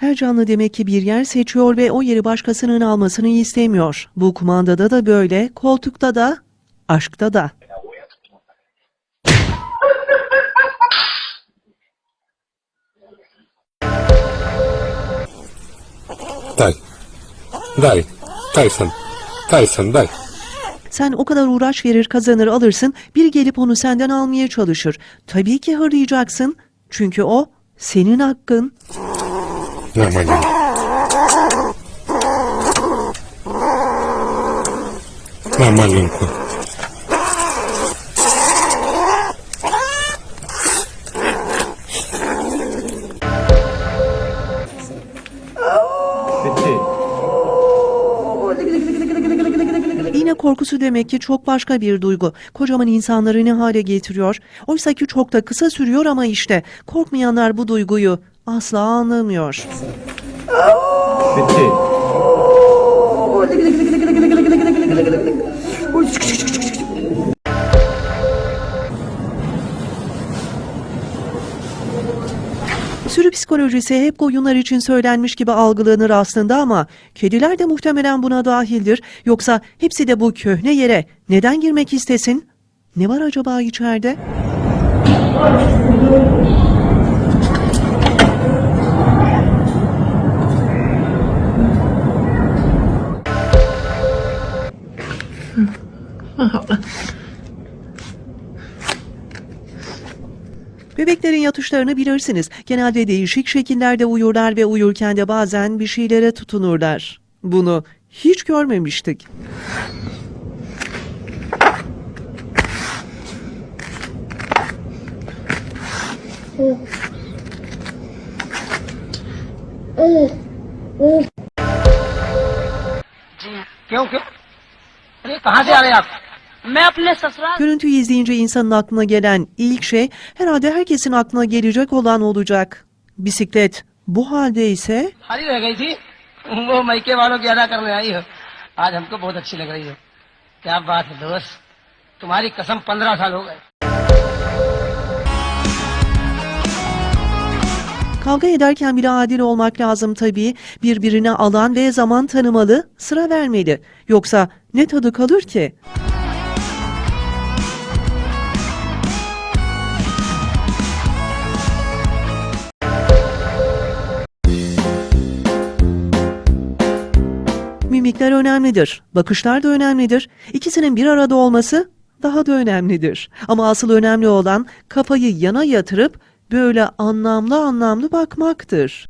Her canlı demek ki bir yer seçiyor ve o yeri başkasının almasını istemiyor. Bu kumandada da böyle, koltukta da, aşkta da. Daj. Daj. Tyson. Tyson daj. Sen o kadar uğraş verir kazanır alırsın, biri gelip onu senden almaya çalışır. Tabii ki hırlayacaksın. Çünkü o senin hakkın. Hemen gelin. Mamalinku. İğne korkusu demek ki çok başka bir duygu. Kocaman insanları ne hale getiriyor? Oysa ki çok da kısa sürüyor ama işte korkmayanlar bu duyguyu asla anlamıyor. Sürü psikolojisi hep koyunlar için söylenmiş gibi algılanır aslında ama kediler de muhtemelen buna dahildir. Yoksa hepsi de bu köhne yere neden girmek istesin? Ne var acaba içeride? Bebeklerin yatışlarını bilirsiniz. Genelde değişik şekillerde uyurlar ve uyurken de bazen bir şeylere tutunurlar. Bunu hiç görmemiştik. Oh. Oh. Oh. Gel gel. कहाँ से आ रहे हैं आप मैं अपने ससुराल Görüntüyü izleyince insanın aklına gelen ilk şey herhalde herkesin aklına gelecek olan olacak. Bisiklet. Bu halde ise खाली रह गई थी वो मैके वालों की अदा करने आई हो आज हमको बहुत अच्छी लग रही हो क्या बात है दोस्त तुम्हारी कसम पंद्रह साल हो गए kavga ederken bile adil olmak lazım tabii. Birbirine alan ve zaman tanımalı, sıra vermeli. Yoksa ne tadı kalır ki? Mimikler önemlidir, bakışlar da önemlidir. İkisinin bir arada olması daha da önemlidir. Ama asıl önemli olan kafayı yana yatırıp böyle anlamlı anlamlı bakmaktır.